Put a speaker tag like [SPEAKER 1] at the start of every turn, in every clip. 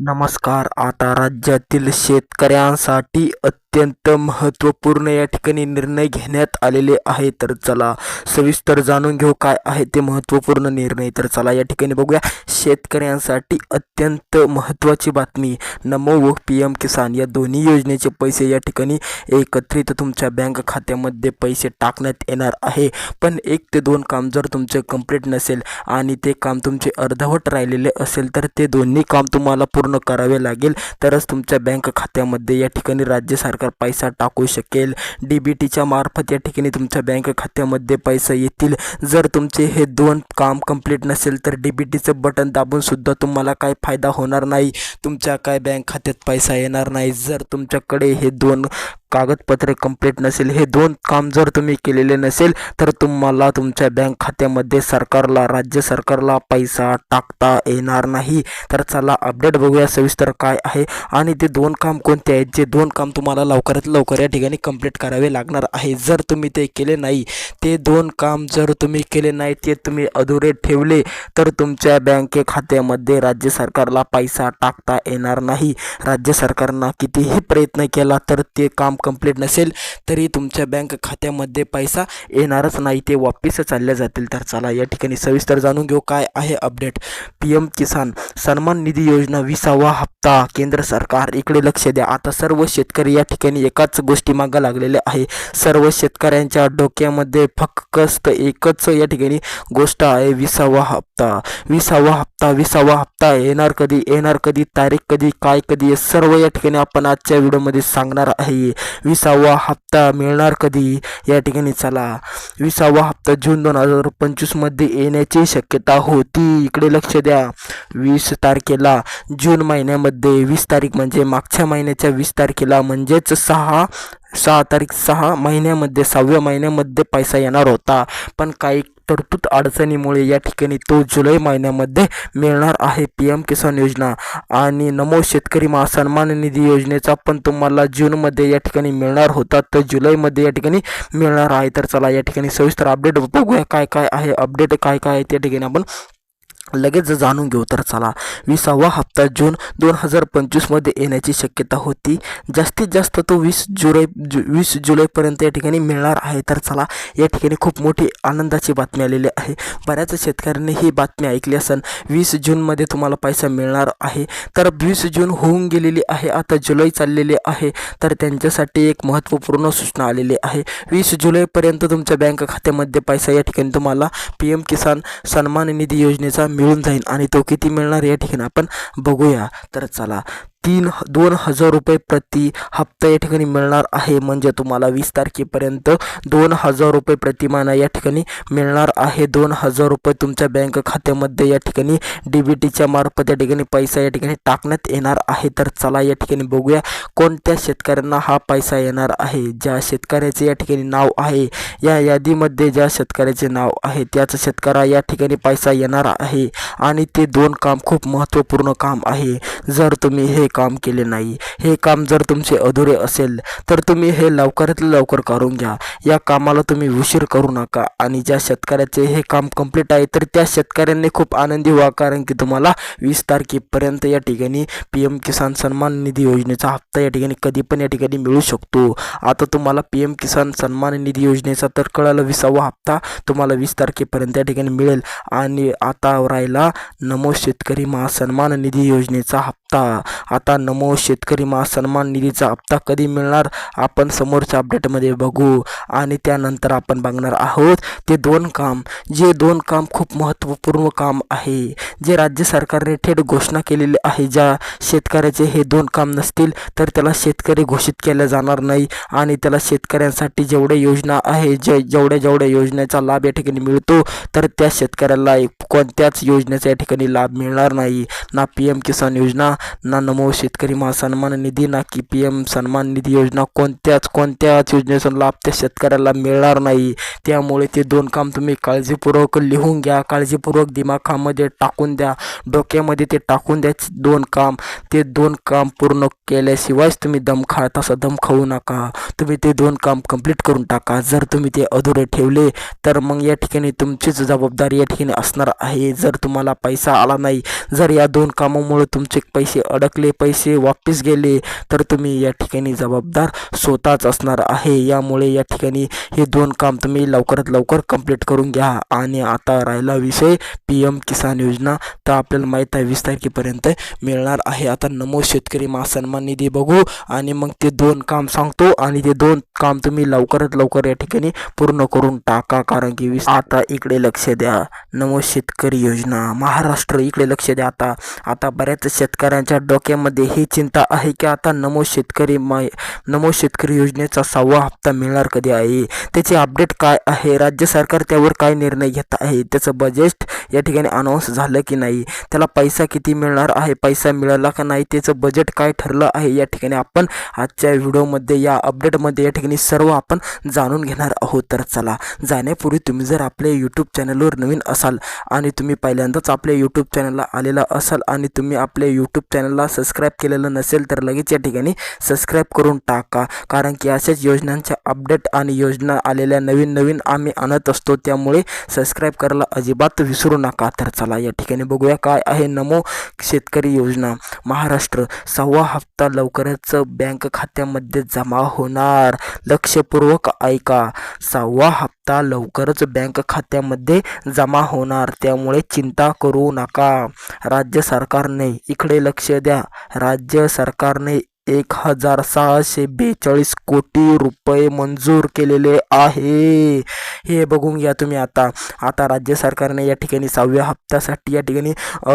[SPEAKER 1] नमस्कार. आता राज्यातील शेतकऱ्यांसाठी अत्यंत महत्त्वपूर्ण या ठिकाणी निर्णय घेण्यात आलेले आहे तर चला सविस्तर जाणून घेऊ काय आहे ते महत्त्वपूर्ण निर्णय. तर चला या ठिकाणी बघूया. शेतकऱ्यांसाठी अत्यंत महत्त्वाची बातमी. नमो व पी एम किसान या दोन्ही योजनेचे पैसे या ठिकाणी एकत्रित तुमच्या बँक खात्यामध्ये पैसे टाकण्यात येणार आहे. पण एक ते दोन काम जर तुमचे कंप्लीट नसेल आणि ते काम तुमचे अर्धवट राहिलेले असेल तर ते दोन्ही काम तुम्हाला पूर्ण करावे लागेल. तरच तुमच्या बँक खात्यामध्ये या ठिकाणी राज्य सरकार पैसा टाकू शकेल. डी बी टीच्या मार्फत या ठिकाणी तुमच्या बँक खात्यामध्ये पैसे येतील. जर तुमचे हे दोन काम कंप्लीट नसेल तर डी बी टीचं बटन दाबून सुद्धा तुम्हाला काय फायदा होणार नाही. तुमच्या काय बँक खात्यात पैसा येणार नाही. जर तुमच्याकडे हे दोन कागदपत्रे कंप्लीट नसेल हे दोन काम जर तुम्ही केलेले नसेल तर तुम्हाला तुमच्या बँक खात्यामध्ये सरकारला राज्य सरकारला पैसा टाकता येणार नाही. तर चला अपडेट बघूया सविस्तर काय आहे. आणि ते दोन काम कोणते आहेत? जे दोन काम तुम्हाला लवकरात लवकर या ठिकाणी कंप्लीट करावे लागणार आहे. जर तुम्ही ते केले नाही ते दोन काम जर तुम्ही केले नाही ते तुम्ही अधुरे ठेवले तर तुमच्या बँके खात्यामध्ये राज्य सरकारला पैसा टाकता येणार नाही. राज्य सरकारनं कितीही प्रयत्न केला तर ते काम कंप्लीट नसेल तरी तुमच्या बँक खात्यामध्ये पैसा येणारच नाही. ते वापस चालले जातील. तर चला या ठिकाणी सविस्तर जाणून घेऊ काय आहे अपडेट पी एम किसान सन्मान निधी योजना विसावा हप्ता. केंद्र सरकार इकडे लक्ष द्या. आता सर्व शेतकरी या ठिकाणी एकाच गोष्टी मागं लागलेले आहे. सर्व शेतकऱ्यांच्या डोक्यामध्ये फक्त एकच या ठिकाणी गोष्ट आहे विसावा हप्ता. विसावा हप्ता विसावा हप्ता येणार कधी? येणार कधी? तारीख कधी? काय कधी? सर्व या ठिकाणी आपण आजच्या व्हिडिओमध्ये सांगणार आहे. विसावा हप्ता मिळणार कधी? या ठिकाणी चला. विसावा हप्ता जून दोन हजार पंचवीसमध्ये येण्याची शक्यता होती. इकडे लक्ष द्या. वीस तारखेला जून महिन्यामध्ये वीस तारीख म्हणजे मागच्या महिन्याच्या वीस तारखेला म्हणजेच सहा सहा तारीख सहा महिन्यामध्ये सहाव्या महिन्यामध्ये पैसा येणार होता. पण काही तरतूद अडचणीमुळे या ठिकाणी तो जुलै महिन्यामध्ये मिळणार आहे पी एम किसान योजना. आणि नमो शेतकरी महासन्मान निधी योजनेचा पण तुम्हाला जूनमध्ये या ठिकाणी मिळणार होता. तर जुलैमध्ये या ठिकाणी मिळणार आहे. तर चला या ठिकाणी सविस्तर अपडेट बघूया. काय काय आहे? अपडेट काय काय आहे? त्या ठिकाणी आपण लगेच जाणून घेऊ तर चला विसावा हप्ता जून दोन हजार पंचवीसमध्ये येण्याची शक्यता होती. जास्तीत जास्त तो वीस जुलै जु वीस जुलैपर्यंत या ठिकाणी मिळणार आहे. तर चला या ठिकाणी खूप मोठी आनंदाची बातमी आलेली आहे. बऱ्याच शेतकऱ्यांनी ही बातमी ऐकली असेल वीस जूनमध्ये तुम्हाला पैसा मिळणार आहे. तर वीस जून होऊन गेलेली आहे आता जुलै चाललेली आहे. तर त्यांच्यासाठी एक महत्त्वपूर्ण सूचना आलेली आहे. वीस जुलैपर्यंत तुमच्या बँक खात्यामध्ये पैसा या ठिकाणी तुम्हाला पी एम किसान सन्मान निधी योजनेचा मिळून जाईल आणि तो किती मिळणार या ठिकाणी आपण बघूया. तर चला तीन दोन हजार रुपये प्रति हप्ता या ठिकाणी मिळणार आहे. म्हणजे तुम्हाला वीस तारखेपर्यंत दोन हजार रुपये प्रतिमाना या ठिकाणी मिळणार आहे. दोन हजार रुपये तुमच्या बँक खात्यामध्ये या ठिकाणी डी बी टीच्या मार्फत या ठिकाणी पैसा या ठिकाणी टाकण्यात येणार आहे. तर चला या ठिकाणी बघूया कोणत्या शेतकऱ्यांना हा पैसा येणार आहे. ज्या शेतकऱ्याचे या ठिकाणी नाव आहे या यादीमध्ये ज्या शेतकऱ्याचे नाव आहे त्याच शेतकऱ्या या ठिकाणी पैसा येणार आहे. आणि ते दोन काम खूप महत्त्वपूर्ण काम आहे. जर तुम्ही हे काम केले नाही. हे काम जर तुमचे अधुरे असेल तर तुम्ही हे लवकरात लवकर करून घ्या. या कामाला तुम्ही उशीर करू नका आणि ज्या शेतकऱ्याचे हे काम कंप्लीट आहे तर त्या शेतकऱ्यांनी खूप आनंदी व्हा. कारण की तुम्हाला वीस तारखेपर्यंत या ठिकाणी पी एम किसान सन्मान निधी योजनेचा हप्ता या ठिकाणी कधी पण या ठिकाणी मिळू शकतो. आता तुम्हाला पी एम किसान सन्मान निधी योजनेचा तर कळाला विसावा हप्ता तुम्हाला वीस तारखेपर्यंत या ठिकाणी मिळेल. आणि आता राहिला नमो शेतकरी महासन्मान निधी योजनेचा हप्ता. हप्ता आता नमो शेतकरी महासन्मान निधीचा हप्ता कधी मिळणार? आपण समोरच्या अपडेटमध्ये बघू. आणि त्यानंतर आपण बघणार आहोत ते दोन काम. जे दोन काम खूप महत्त्वपूर्ण काम आहे. जे राज्य सरकारने थेट घोषणा केलेली आहे ज्या शेतकऱ्याचे हे दोन काम नसतील तर त्याला शेतकरी घोषित केल्या जाणार नाही. आणि त्याला शेतकऱ्यांसाठी जेवढ्या योजना आहे जे जेवढ्या जेवढ्या योजनेचा लाभ या ठिकाणी मिळतो तर त्या शेतकऱ्याला कोणत्याच योजनेचा या ठिकाणी लाभ मिळणार नाही. ना पी एम किसान योजना ना नमो शेतकरी महासन्मान निधी ना की पी एम सन्मान निधी योजना कोणत्याच कोणत्याच योजनेचा लाभ त्या शेतकऱ्याला मिळणार नाही. त्यामुळे ते दोन काम तुम्ही काळजीपूर्वक लिहून घ्या काळजीपूर्वक दिमाखामध्ये टाकून द्या डोक्यामध्ये ते टाकून द्या दोन काम. ते दोन काम पूर्ण केल्याशिवायच तुम्ही दम खा तसा दम खाऊ नका. तुम्ही ते दोन काम कंप्लीट करून टाका. जर तुम्ही ते अधुरे ठेवले तर मग या ठिकाणी तुमचीच जबाबदारी या ठिकाणी असणार आहे. जर तुम्हाला पैसा आला नाही जर या दोन कामामुळे तुमचे पैसे पैसे अडकले पैसे वापस गेले तर तुम्ही या ठिकाणी जबाबदार स्वतःच असणार आहे. यामुळे या ठिकाणी हे दोन काम तुम्ही लवकरात लवकर कंप्लीट करून घ्या. आणि आता राहिला विषय पी एम किसान योजना. तर आपल्याला माहीत आहे वीस तारखेपर्यंत मिळणार आहे. आता नमो शेतकरी महासन्मान निधी बघू. आणि मग ते दोन काम सांगतो. आणि ते दोन काम तुम्ही लवकरात लवकर या ठिकाणी पूर्ण करून टाका. कारण की वीस आता इकडे लक्ष द्या. नमो शेतकरी योजना. महाराष्ट्र इकडे लक्ष द्या आता. आता बऱ्याच शेतकऱ्यांच्या डोक्यामध्ये ही चिंता आहे की आता नमो शेतकरी माय नमो शेतकरी योजनेचा सहावा हप्ता मिळणार कधी आहे? त्याचे अपडेट काय आहे? राज्य सरकार त्यावर काय निर्णय घेत आहे? त्याचं बजेट या ठिकाणी अनाऊन्स झालं की नाही? त्याला पैसा किती मिळणार आहे? पैसा मिळाला का नाही? त्याचं बजेट काय ठरलं आहे? या ठिकाणी आपण आजच्या व्हिडिओमध्ये या अपडेटमध्ये या ठिकाणी सर्व आपण जाणून घेणार आहोत. तर चला जाण्यापूर्वी तुम्ही जर आपल्या यूट्यूब चॅनलवर नवीन असाल आणि तुम्ही पहिल्यांदाच आपल्या यूट्यूब चॅनलला आलेला असाल आणि तुम्ही आपल्या यूट्यूब चॅनलला सबस्क्राईब केलेलं नसेल तर लगेच या ठिकाणी सबस्क्राईब करून टाका. कारण की अशाच योजनांच्या अपडेट आणि योजना आलेल्या नवीन नवीन आम्ही आणत असतो त्यामुळे सबस्क्राईब करायला अजिबात विसरू नका. तर चला या ठिकाणी बघूया काय आहे नमो शेतकरी योजना. महाराष्ट्र सहावा हप्ता लवकरच बँक खात्यामध्ये जमा होणार. लक्षपूर्वक ऐका. सहावा हप्ता लवकरच बँक खात्यामध्ये जमा होणार त्यामुळे चिंता करू नका. राज्य सरकारने इकडे लक्ष द्या. राज्य सरकारने एक हजार सहाशे बेचाळीस कोटी रुपये मंजूर केलेले आहे. हे बघून घ्या तुम्ही आता. आता राज्य सरकारने या ठिकाणी सहाव्या हप्त्यासाठी या ठिकाणी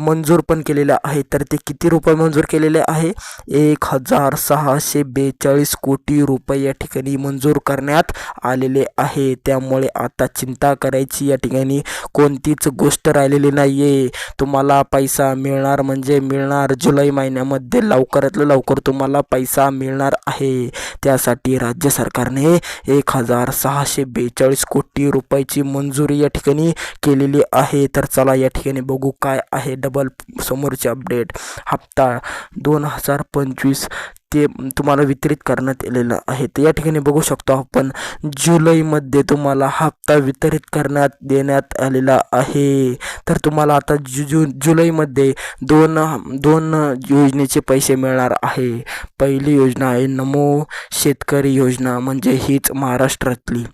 [SPEAKER 1] मंजूर पण केलेलं आहे. तर ते किती रुपये मंजूर केलेले आहे? एक हजार सहाशे बेचाळीस कोटी रुपये या ठिकाणी मंजूर करण्यात आलेले आहे. त्यामुळे आता चिंता करायची या ठिकाणी कोणतीच गोष्ट राहिलेली नाही आहे तुम्हाला पैसा मिळणार म्हणजे मिळणार जुलै महिन्यामध्ये लवकरात लवकर तुम्हाला पैसा मिळणार आहे? त्यासाठी राज्य सरकारने एक हजार सहाशे बेचाळीस कोटी रुपयाची मंजुरी या ठिकाणी केलेली आहे. तर चला या ठिकाणी बघू काय आहे डबल समोरचे अपडेट हप्ता दोन हजार पंचवीस ते तुम्हाला वितरित करण्यात आलेलं आहे. तर या ठिकाणी बघू शकतो आपण जुलैमध्ये तुम्हाला हप्ता वितरित करण्यात देण्यात आलेला आहे. तर तुम्हाला आता जु जु जुलैमध्ये दोन दोन योजनेचे पैसे मिळणार आहे. पहिली योजना आहे नमो शेतकरी योजना म्हणजे हीच महाराष्ट्रातली.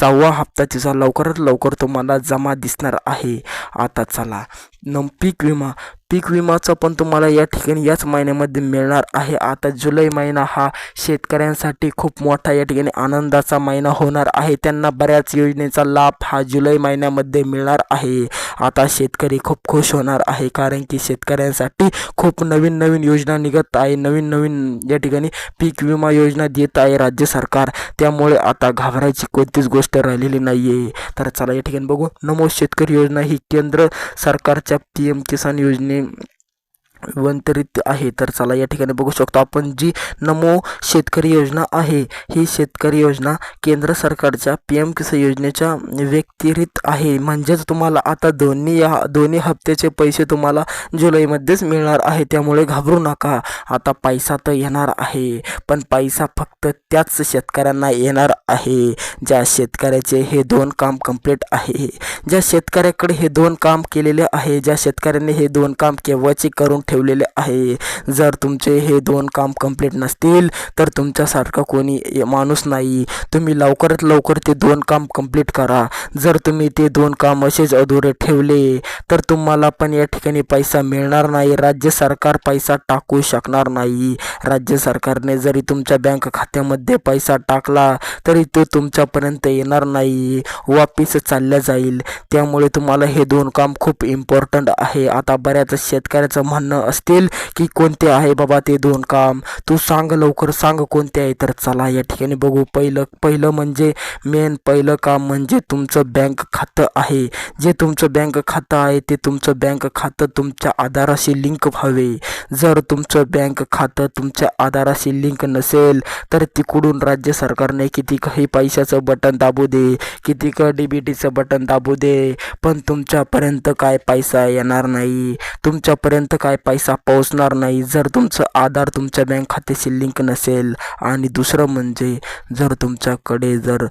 [SPEAKER 1] सहावा हप्ता तिचा लवकरात लवकर तुम्हाला जमा दिसणार आहे. आता चला. नम पीक विमा. पीक विमाचं पण तुम्हाला या ठिकाणी याच महिन्यामध्ये मिळणार आहे. आता जुलै महिना हा शेतकऱ्यांसाठी खूप मोठा या ठिकाणी आनंदाचा महिना होणार आहे. त्यांना बऱ्याच योजनेचा लाभ हा जुलै महिन्यामध्ये मिळणार आहे. आता शेतकरी खूप खुश होणार आहे कारण की शेतकऱ्यांसाठी खूप नवीन नवीन योजना निघत आहे. नवीन नवीन या ठिकाणी पीक विमा योजना देत आहे राज्य सरकार. त्यामुळे आता घाबरायची कोणतीच गोष्ट राहिलेली नाही आहे तर चला या ठिकाणी बघू. नमो शेतकरी योजना ही केंद्र केंद्र सरकारच्या पी एम किसान योजने वंतरित आहे. तर चला या ठिकाणी बघू शकतो आपण जी नमो शेतकरी योजना आहे. ही शेतकरी योजना केंद्र सरकारच्या पी एम किसान योजनेच्या व्यतिरिक्त आहे. म्हणजेच तुम्हाला आता दोन्ही या दोन्ही हप्त्याचे पैसे तुम्हाला जुलैमध्येच मिळणार आहे. त्यामुळे घाबरू नका. आता पैसा तर येणार आहे. पण पैसा फक्त त्याच शेतकऱ्यांना येणार आहे. ज्या शेतकऱ्याचे हे दोन काम कंप्लीट आहे. ज्या शेतकऱ्याकडे हे दोन काम केलेले आहे ज्या शेतकऱ्यांनी हे दोन काम केव्हाचे करून ठेवलेले आहे. जर तुमचे हे दोन काम कंप्लीट नसतील तर तुमच्यासारखा कोणी माणूस नाही. तुम्ही लवकरात लवकर ते दोन काम कंप्लीट करा. जर तुम्ही ते दोन काम असेच अधुरे ठेवले तर तुम्हाला पण या ठिकाणी पैसा मिळणार नाही. राज्य सरकार पैसा टाकू शकणार नाही. राज्य सरकारने जरी तुमच्या बँक खात्यामध्ये पैसा टाकला तरी तो तुमच्यापर्यंत येणार नाही. वापिस चालल्या जाईल. त्यामुळे तुम्हाला हे दोन काम खूप इम्पॉर्टंट आहे. आता बऱ्याच शेतकऱ्याचं म्हणणं असतील की कोणते आहे बाबा ते दोन काम? तू सांग लवकर सांग कोणते आहे तर चला या ठिकाणी बघू. पहिलं पहिलं म्हणजे मेन पहिलं काम म्हणजे तुमचं बँक खातं आहे. जे तुमचं बँक खातं आहे ते तुमचं बँक खातं तुमच्या आधाराशी लिंक व्हावे. जर तुमचं बँक खातं तुमच्या आधाराशी लिंक नसेल तर तिकडून राज्य सरकारने किती काही पैशाचं बटन दाबू दे किती का डी बी टीचं बटन दाबू दे पण तुमच्यापर्यंत काय पैसा येणार नाही? तुमच्यापर्यंत काय पैसा पैसा पोहोचणार नाही. जर तुमचं आधार तुमच्या बँक खात्याशी लिंक नसेल आणि दुसरं म्हणजे जर तुमच्याकडे जर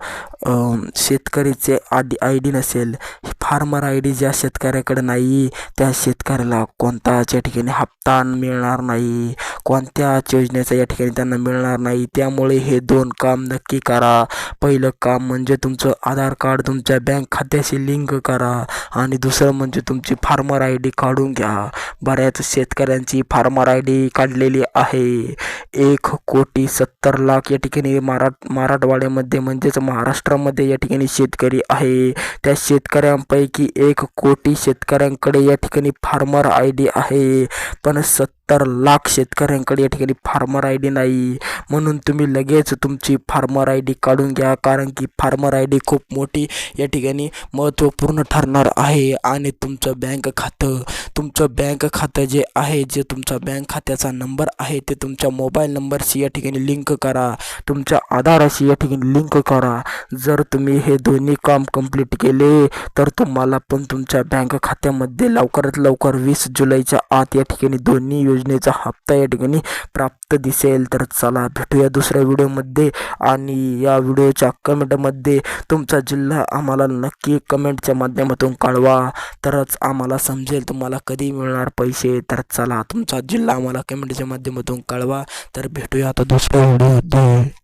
[SPEAKER 1] शेतकरीचे आधी आय डी नसेल फार्मर आय डी ज्या शेतकऱ्याकडे नाही त्या शेतकऱ्याला कोणताच या ठिकाणी हप्ता मिळणार नाही. कोणत्याच योजनेचा या ठिकाणी त्यांना मिळणार नाही. त्यामुळे हे दोन काम नक्की करा. पहिलं काम म्हणजे तुमचं आधार कार्ड तुमच्या बँक खात्याशी लिंक करा आणि दुसरं म्हणजे तुमची फार्मर आय डी काढून घ्या. बऱ्याच शेत शेतकऱ्यांची फार्मर आय डी काढलेली आहे. एक कोटी सत्तर लाख या ठिकाणी मराठ मराठवाड्यामध्ये म्हणजेच महाराष्ट्रामध्ये या ठिकाणी शेतकरी आहे. त्या शेतकऱ्यांपैकी एक कोटी शेतकऱ्यांकडे या ठिकाणी फार्मर आय डी आहे. पण सत् सत्तर लाख शेतकऱ्यांकडे या ठिकाणी फार्मर आय डी नाही. म्हणून तुम्ही लगेच तुमची फार्मर आय डी काढून घ्या. कारण की फार्मर आय डी खूप मोठी या ठिकाणी महत्त्वपूर्ण ठरणार आहे. आणि तुमचं बँक खातं तुमचं बँक खातं जे आहे जे तुमचा बँक खात्याचा नंबर आहे ते तुमच्या मोबाईल नंबरशी या ठिकाणी लिंक करा. तुमच्या आधाराशी या ठिकाणी लिंक करा. जर तुम्ही हे दोन्ही काम कंप्लीट केले तर तुम्हाला पण तुमच्या बँक खात्यामध्ये लवकरात लवकर वीस जुलैच्या आत या ठिकाणी दोन्ही योजनेचा हप्ता या ठिकाणी प्राप्त दिसेल. तर चला भेटूया दुसऱ्या व्हिडिओमध्ये. आणि या व्हिडिओच्या कमेंटमध्ये तुमचा जिल्हा आम्हाला नक्की कमेंटच्या माध्यमातून कळवा. तरच आम्हाला समजेल तुम्हाला कधी मिळणार पैसे. तर चला तुमचा जिल्हा आम्हाला कमेंटच्या माध्यमातून कळवा. तर भेटूया आता दुसऱ्या व्हिडिओमध्ये.